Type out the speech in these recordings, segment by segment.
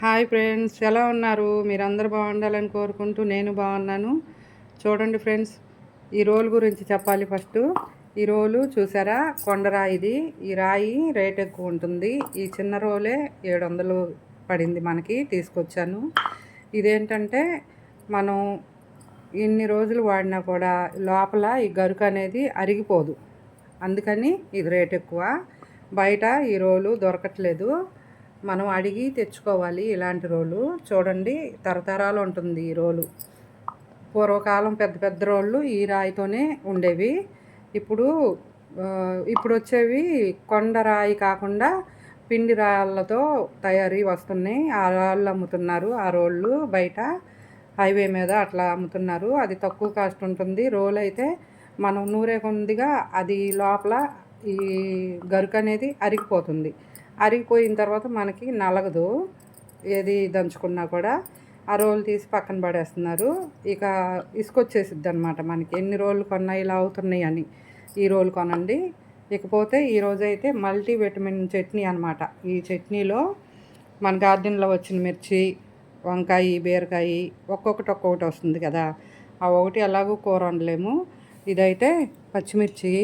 Hi friends ఎలా ఉన్నారు? మీరందరూ బాగుండాలని కోరుకుంటూ నేను బాగున్నాను. చూడండి ఫ్రెండ్స్ ఈ రోల్ గురించి చెప్పాలి ఫస్ట్. ఈ రోలు చూసారా? కొండరాయిది ఈ రాయి రేట్ ఎక్కువ ఉంటుంది. ఈ చిన్న రోలే ఏడు వందలు పడింది మనకి తీసుకొచ్చాను. ఇదేంటంటే మనం ఇన్ని రోజులు వాడినా కూడా లోపల ఈ గరుకు అనేది అరిగిపోదు. అందుకని ఇది రేట్ ఎక్కువ. బయట ఈ రోలు దొరకట్లేదు. మనం అడిగి తెచ్చుకోవాలి ఇలాంటి రోలు చూడండి తరతరాలు ఉంటుంది ఈ రోలు. పూర్వకాలం పెద్ద పెద్ద రోళ్ళు ఈ రాయితోనే ఉండేవి. ఇప్పుడు ఇప్పుడు వచ్చేవి కొండ రాయి కాకుండా పిండి రాళ్ళతో తయారీ వస్తున్నాయి. ఆ రాళ్ళు అమ్ముతున్నారు ఆ రోళ్ళు బయట హైవే మీద అట్లా అమ్ముతున్నారు. అది తక్కువ కాస్ట్ ఉంటుంది. రోల్ అయితే మనం నూరే కొందిగా అది లోపల ఈ గరుకు అనేది అరిగిపోతుంది. అరిగిపోయిన తర్వాత మనకి నలగదు. ఏది దంచుకున్నా కూడా ఆ రోలు తీసి పక్కన పడేస్తున్నారు. ఇక ఇసుకొచ్చేసిద్ది అనమాట మనకి. ఎన్ని రోజులు కొన్నా ఇలా అవుతున్నాయి అని. ఈ రోలు కొనండి. ఇకపోతే ఈరోజు అయితే మల్టీ విటమిన్ చట్నీ అనమాట ఈ చట్నీలో మన గార్డెన్లో వచ్చిన మిర్చి వంకాయ బీరకాయ ఒక్కొక్కటి ఒక్కొక్కటి వస్తుంది కదా. ఆ ఒకటి ఎలాగో కూర వండలేము. ఇదైతే పచ్చిమిర్చి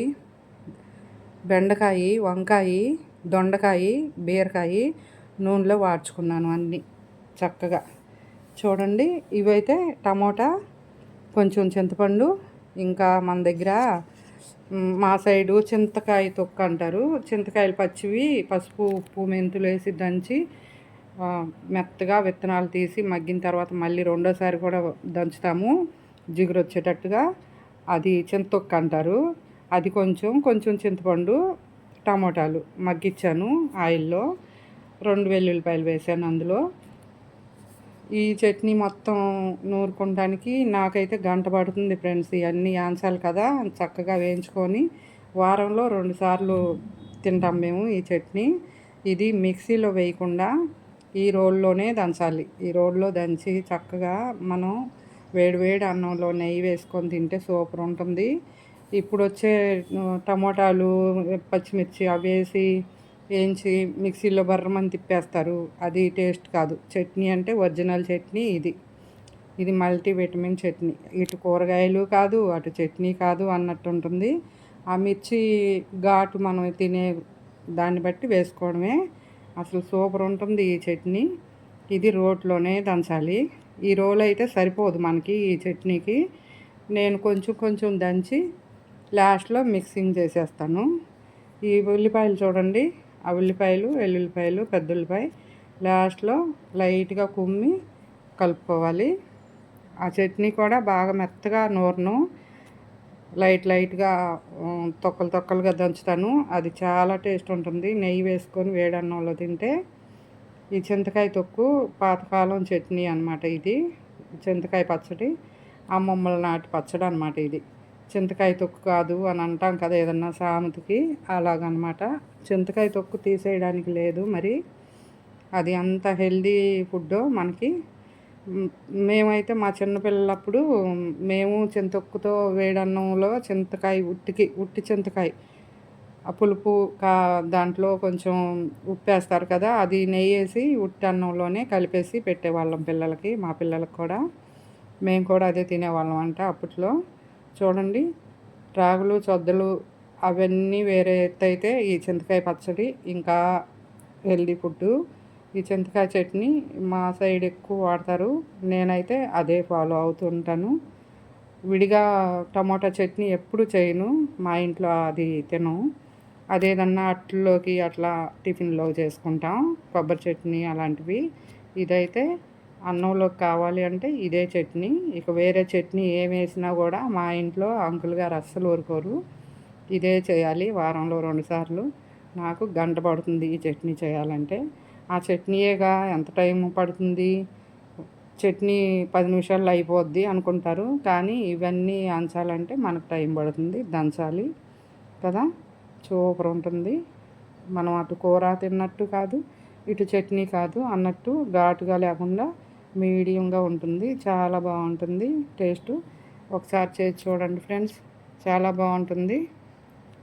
బెండకాయ వంకాయ దొండకాయ బీరకాయ నూనెలో వాడ్చుకున్నాను అన్నీ చక్కగా. చూడండి ఇవైతే టమోటా కొంచెం చింతపండు ఇంకా మన దగ్గర మా సైడు చింతకాయ తొక్క అంటారు. చింతకాయలు పచ్చివి పసుపు ఉప్పు మెంతులు వేసి దంచి మెత్తగా విత్తనాలు తీసి మగ్గిన తర్వాత మళ్ళీ రెండోసారి కూడా దంచుతాము. జిగురు వచ్చేటట్టుగా అది చింతొక్క అంటారు. అది కొంచెం కొంచెం చింతపండు టమోటాలు మగ్గిచ్చాను ఆయిల్లో. రెండు వెల్లుల్లిపాయలు వేసాను అందులో. ఈ చట్నీ మొత్తం నూరుకోవడానికి నాకైతే గంట పడుతుంది ఫ్రెండ్స్ ఇవన్నీ ఆన్సాలు కదా చక్కగా వేయించుకొని వారంలో రెండుసార్లు తింటాం మేము ఈ చట్నీ. ఇది మిక్సీలో వేయకుండా ఈ రోల్లోనే దంచాలి. ఈ రోల్లో దంచి చక్కగా మనం వేడివేడి అన్నంలో నెయ్యి వేసుకొని తింటే సూపర్ ఉంటుంది. ఇప్పుడు వచ్చే టమోటాలు పచ్చిమిర్చి అవి వేసి వేయించి మిక్సీలో బర్రమని తిప్పేస్తారు. అది టేస్ట్ కాదు. చట్నీ అంటే ఒరిజినల్ చట్నీ ఇది. ఇది మల్టీ విటమిన్ చట్నీ. ఇటు కూరగాయలు కాదు అటు చట్నీ కాదు అన్నట్టు ఉంటుంది ఆ మిర్చి ఘాటు మనం తినే దాన్ని బట్టి వేసుకోవడమే. అసలు సూపర్ ఉంటుంది ఈ చట్నీ. ఇది రోట్లోనే దంచాలి. ఈ రోల్ అయితే సరిపోదు మనకి ఈ చట్నీకి. నేను కొంచెం కొంచెం దంచి లాస్ట్లో మిక్సింగ్ చేసేస్తాను. ఈ ఉల్లిపాయలు చూడండి. ఆ ఉల్లిపాయలు వెల్లుల్లిపాయలు పెద్ద ఉల్లిపాయ లాస్ట్లో లైట్గా కుమ్మి కలుపుకోవాలి. ఆ చట్నీ కూడా బాగా మెత్తగా నూరను. లైట్ లైట్గా తొక్కలు తొక్కలుగా దంచుతాను. అది చాలా టేస్ట్ ఉంటుంది. నెయ్యి వేసుకొని వేడన్నంలో తింటే ఈ చింతకాయ తొక్కు పాతకాలం చట్నీ అనమాట ఇది. చింతకాయ పచ్చడి. అమ్మమ్మల నాటి పచ్చడి అనమాట ఇది. చింతకాయ తొక్కు కాదు అని అంటాం కదా ఏదన్నా సామెతకి. అలాగనమాట. చింతకాయ తొక్కు తీసేయడానికి లేదు మరి. అది అంత హెల్దీ ఫుడ్ మనకి. మేమైతే మా చిన్నపిల్లలప్పుడు మేము చింతొక్కుతో వేడన్నంలో చింతకాయ ఉట్టికి ఉట్టి చింతకాయ. ఆ పులుపు కా దాంట్లో కొంచెం ఉప్పు వేస్తారు కదా అది నెయ్యి వేసి ఉట్టి అన్నంలోనే కలిపేసి పెట్టేవాళ్ళం పిల్లలకి మా పిల్లలకు కూడా. మేము కూడా అదే తినేవాళ్ళం అంట అప్పట్లో. చూడండి. రాగులు చొద్దలు అవన్నీ వేరే ఎత్తు అయితే ఈ చింతకాయ పచ్చడి ఇంకా హెల్దీ ఫుడ్ ఈ చింతకాయ చట్నీ మా సైడ్ ఎక్కువ వాడతారు. నేనైతే అదే ఫాలో అవుతుంటాను విడిగా టమాటా చట్నీ ఎప్పుడు చేయను. మా ఇంట్లో అది తిను అదేదన్నా అట్లలోకి అట్లా టిఫిన్లో చేసుకుంటాం. కొబ్బరి చట్నీ అలాంటివి. ఇదైతే అన్నంలోకి కావాలి అంటే ఇదే చట్నీ. ఇక వేరే చట్నీ ఏం వేసినా కూడా మా ఇంట్లో అంకుల్ గారు అస్సలు ఊరుకోరు. ఇదే చేయాలి వారంలో రెండుసార్లు నాకు గంట పడుతుంది ఈ చట్నీ చేయాలంటే. ఆ చట్నీయేగా ఎంత టైం పడుతుంది? చట్నీ పది నిమిషాల్లో అయిపోద్ది అనుకుంటారు. కానీ ఇవన్నీ అంచాలంటే మనకు టైం పడుతుంది. దంచాలి కదా? సూపర్ ఉంటుంది. మనం అటు కూర తిన్నట్టు కాదు ఇటు చట్నీ కాదు అన్నట్టు ఘాటుగా లేకుండా మీడియంగా ఉంటుంది. చాలా బాగుంటుంది టేస్ట్. ఒకసారి చేసి చూడండి ఫ్రెండ్స్. చాలా బాగుంటుంది.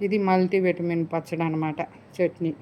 ఇది మల్టీ విటమిన్ పచ్చడి అనమాట చట్నీ.